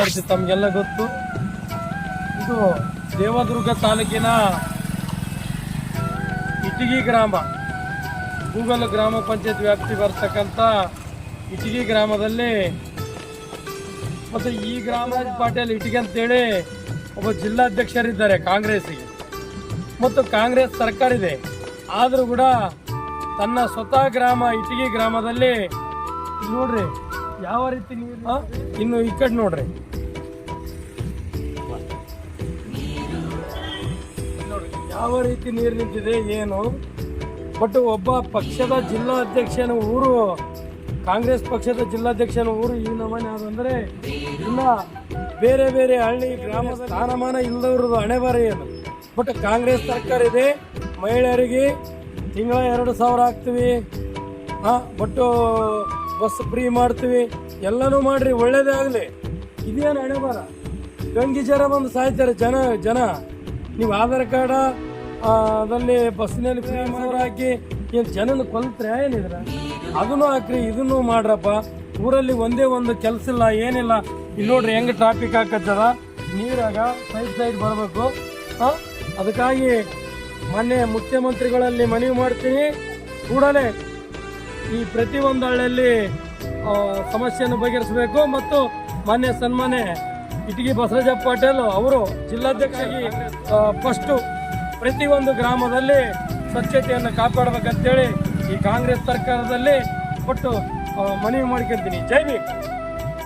ಮಾಹಿತಿ ತಮಗೆಲ್ಲ ಗೊತ್ತು. ಇದು ದೇವದುರ್ಗ ತಾಲೂಕಿನ ಇಟಗಿ ಗ್ರಾಮ. ಗೂಗಲ್ ಗ್ರಾಮ ಪಂಚಾಯತ್ ವ್ಯಾಪ್ತಿ ಬರ್ತಕ್ಕಂಥ ಇಟಗಿ ಗ್ರಾಮದಲ್ಲಿ ಮತ್ತು ಈ ಗ್ರಾಮರಾಜ್ ಪಾಟೀಲ್ ಇಟಗಿ ಅಂತೇಳಿ ಒಬ್ಬ ಜಿಲ್ಲಾಧ್ಯಕ್ಷರಿದ್ದಾರೆ ಕಾಂಗ್ರೆಸ್ಸಿಗೆ. ಮತ್ತು ಕಾಂಗ್ರೆಸ್ ಸರ್ಕಾರ ಇದೆ ಆದರೂ ಕೂಡ ತನ್ನ ಸ್ವತಃ ಗ್ರಾಮ ಇಟಗಿ ಗ್ರಾಮದಲ್ಲಿ, ನೋಡ್ರಿ ಯಾವ ರೀತಿ ನೀರು ಇನ್ನು ಈ ಕಡೆ ನೋಡ್ರಿ. ನೋಡ್ರಿ, ಯಾವ ರೀತಿ ನೀರು ನಿಂತಿದೆ, ಏನು? ಬಟ್ ಒಬ್ಬ ಪಕ್ಷದ ಜಿಲ್ಲಾಧ್ಯಕ್ಷನ ಊರು, ಕಾಂಗ್ರೆಸ್ ಪಕ್ಷದ ಜಿಲ್ಲಾಧ್ಯಕ್ಷನ ಊರು ಈ ನಮನೆ ಅಂದ್ರೆ ಇನ್ನ ಬೇರೆ ಬೇರೆ ಹಳ್ಳಿ ಗ್ರಾಮ ಸ್ಥಾನಮಾನ ಇಲ್ಲದವ್ರದ್ದು ಹಣೆ ಏನು ಬಟ್ ಕಾಂಗ್ರೆಸ್ ಸರ್ಕಾರ ಇದೆ, ಮಹಿಳೆಯರಿಗೆ ತಿಂಗಳ ಎರಡು ಸಾವಿರ ಆಗ್ತೀವಿ ಹಾ ಬಟ್ಟು ಬಸ್ ಫ್ರೀ ಮಾಡ್ತೀವಿ, ಎಲ್ಲನೂ ಮಾಡ್ರಿ, ಒಳ್ಳೇದೇ ಆಗಲಿ. ಇದೇನು ಹಣೆ ಬರ ಗಂಗಿ ಜ್ವರ ಬಂದು ಸಾಯ್ತಾರೆ ಜನ ಜನ. ನೀವು ಆಧಾರ್ ಕಾರ್ಡ ಅದಲ್ಲಿ ಬಸ್ನಲ್ಲಿ ಫ್ರೀ ಹಾಕಿ, ಏನು ಜನನ ಕೊಲ್ತ್ರೆ ಏನಿದ್ರ? ಅದನ್ನು ಹಾಕ್ರಿ, ಇದನ್ನು ಮಾಡ್ರಪ್ಪ. ಊರಲ್ಲಿ ಒಂದೇ ಒಂದು ಕೆಲಸ ಇಲ್ಲ, ಏನಿಲ್ಲ. ಇಲ್ಲಿ ನೋಡ್ರಿ ಹೆಂಗೆ ಟ್ರಾಫಿಕ್ ಹಾಕತ್ತದ ನೀರಾಗ ಸೈಡ್ ಸೈಡ್ ಬರಬೇಕು. ಹಾಂ? ಅದಕ್ಕಾಗಿ ಮೊನ್ನೆ ಮುಖ್ಯಮಂತ್ರಿಗಳಲ್ಲಿ ಮನವಿ ಮಾಡ್ತೀನಿ. ಕೂಡಲೇ ಈ ಪ್ರತಿಯೊಂದು ಹಳ್ಳಿಯಲ್ಲಿ ಸಮಸ್ಯೆಯನ್ನು ಬಗೆಹರಿಸಬೇಕು ಮತ್ತು ಮಾನ್ಯ ಸನ್ಮಾನ್ಯ ಇಟಗಿ ಬಸವರಾಜ ಪಾಟೀಲ್ ಅವರು ಜಿಲ್ಲಾಧ್ಯಕ್ಷರಾಗಿ ಫಸ್ಟು ಪ್ರತಿಯೊಂದು ಗ್ರಾಮದಲ್ಲಿ ಸ್ವಚ್ಛತೆಯನ್ನು ಕಾಪಾಡಬೇಕಂತೇಳಿ ಈ ಕಾಂಗ್ರೆಸ್ ಸರ್ಕಾರದಲ್ಲಿ ಕೊಟ್ಟು ಮನವಿ ಮಾಡ್ಕೊಂತೀನಿ. ಜೈ ಭೀಮ್!